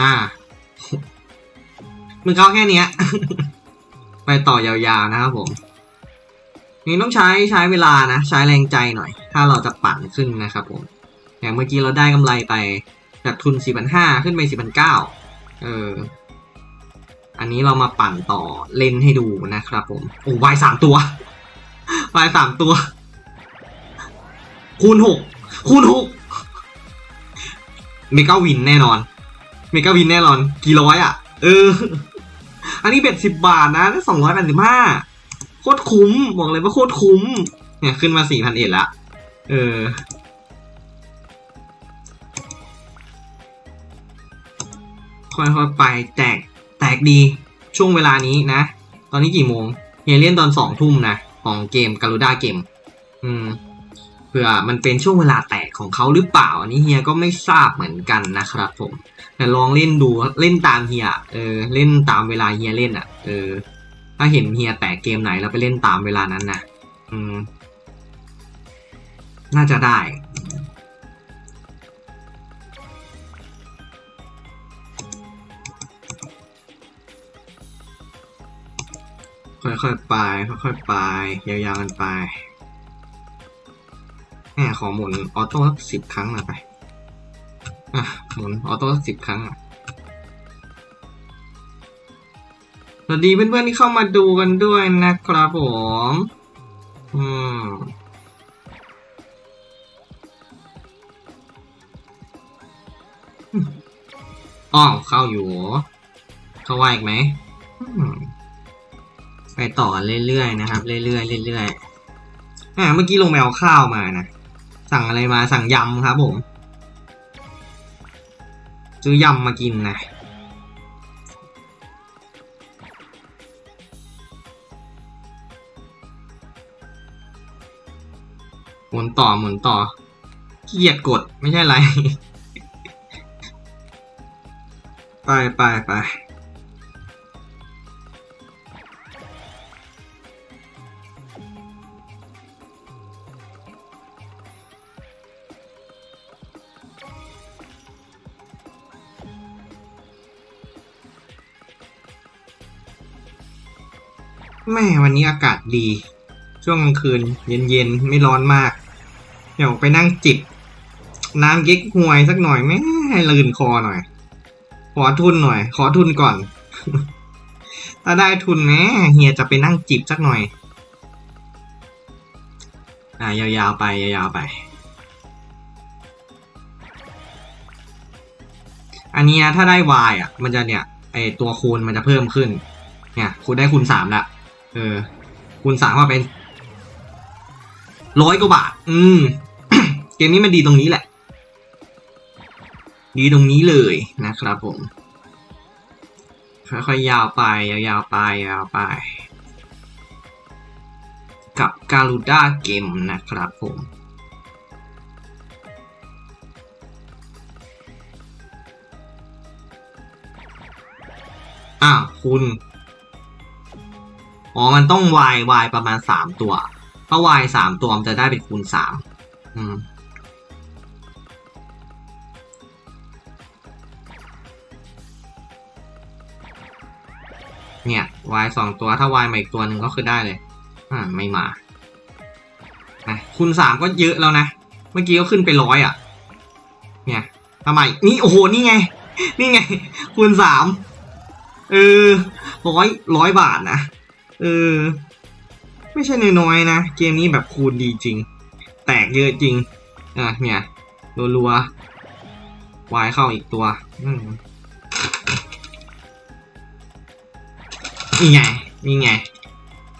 อ่า มึงเข้าแค่เนี้ย ไปต่อยาวๆนะครับผม นี่ต้องใช้ใช้เวลานะ ใช้แรงใจหน่อย ถ้าเราจะปั่นขึ้นนะครับผม อย่างเมื่อกี้เราได้กำไรไปจากทุน 4,500 ขึ้นไป 4,900 เออ อันนี้เรามาปั่นต่อเล่นให้ดูนะครับผม โอ้วายสามตัววายสามตัว คูณหกคูณหกเมกาวินแน่นอน มกาวินแน่นอน กี่ร้อยอะ เออ อันนี้เบ็ดสิบบาทนะสองร้อยแปดสิบห้าโคตรคุ้ม บอกเลยว่าโคตรคุ้ม เนี่ยขึ้นมาสี่พันเอ็ดละ เออ ค่อยๆไปแตก แตกดี ช่วงเวลานี้นะ ตอนนี้กี่โมงเฮียเล่นตอนสองทุ่มนะ ของเกมการูด้าเกม อืม เผื่อมันเป็นช่วงเวลาแต ของเขาหรือเปล่า อันนี้เฮียก็ไม่ทราบเหมือนกันนะครับผม แต่ลองเล่นดูเล่นตามเฮียเออเล่นตามเวลาเฮียเล่นอะ เออ ถ้าเห็นเฮียแตกเกมไหนแล้วไปเล่นตามเวลานั้นนะอืม น่าจะได้ค่อยๆไป ค่อยๆไป ยาวๆกันไป แหมขอหมุนออโต้สักสิบครั้งหน่อยไป อะ หมุนออโต้สักสิบครั้งอะสวัสดีเพื่อนๆที่เข้ามาดูกันด้วยนะครับผม อืมอ้าวเข้าอยู่เข้าว่าอีกไหมไปต่อเรื่อยๆนะครับ เรื่อยๆเรื่อยๆอ่าเมื่อกี้ลงไปเอาข้าวมานะ สั่งอะไรมาสั่งยำครับผม ซื้อยำมากินนะหมุนต่อหมุนต่อขี้เกียจกดไม่ใช่ไร ไปไปไป แม่วันนี้อากาศดี ช่วงกลางคืน เย็นๆ ไม่ร้อนมาก เดี๋ยวไปนั่งจิบ น้ำเก๊กฮวยสักหน่อยแม่ให้ลื่นคอหน่อย ขอทุนหน่อย ขอทุนก่อน ถ้าได้ทุนแม่เฮียจะไปนั่งจิบสักหน่อย อ่ายาวๆไปยาวๆไป อันนี้ถ้าได้วายอะ มันจะเนี่ยไอตัวคูณมันจะเพิ่มขึ้น เนี่ยคูณได้คูณสามละ เออคูณสามว่าเป็นร้อยกว่าบาท อืม เกมนี้มันดีตรงนี้แหละ ดีตรงนี้เลยนะครับผม ค่อยๆยาวไป ยาวๆไป ยาวไป กับการูด้าเกมนะครับผมอ้าวคุณ อ๋อ มันต้อง y y ประมาณสามตัว ถ้า y สามตัวมันจะได้เป็นคูณสามอืมเนี่ย y สองตัว ถ้า y มาอีกตัวหนึ่งก็คือได้เลย อ่า ไม่มา นะคูณสามก็เยอะแล้วนะ เมื่อกี้ก็ขึ้นไปร้อยอะ เนี่ยทำไมนี่โอ้โห นี่ไง นี่ไง คูณสามเออร้อยร้อยบาทนะ เออ ไม่ใช่น้อยๆนะ เกมนี้แบบคูณดีจริง แตกเยอะจริง อะเนี่ยรัวๆวายเข้าอีกตัวอืมนี่ไง นี่ไง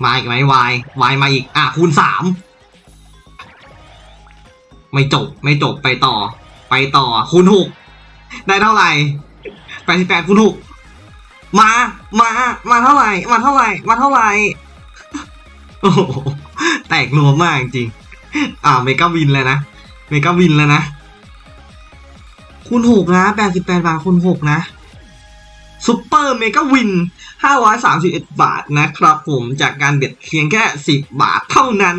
มาอีกไหมวายวายมาอีก อะคูณสาม ไม่จบ ไม่จบไปต่อ ไปต่อคูณหกได้เท่าไหร่แปดสิบแปดคูณหกมา มา มาเท่าไหร่ มาเท่าไหร่ มาเท่าไหร่ โอ้โห แตกรวมากจริง อ่าเมกาวินเลยนะ เมกาวินแล้วนะ คูณหกนะแปดสิบแปดบาทคูณหกนะซูเปอร์เมกาวินห้าร้อยสามสิบเอ็ดบาทนะครับผมจากการเบ็ดเพียงแค่สิบบาทเท่านั้น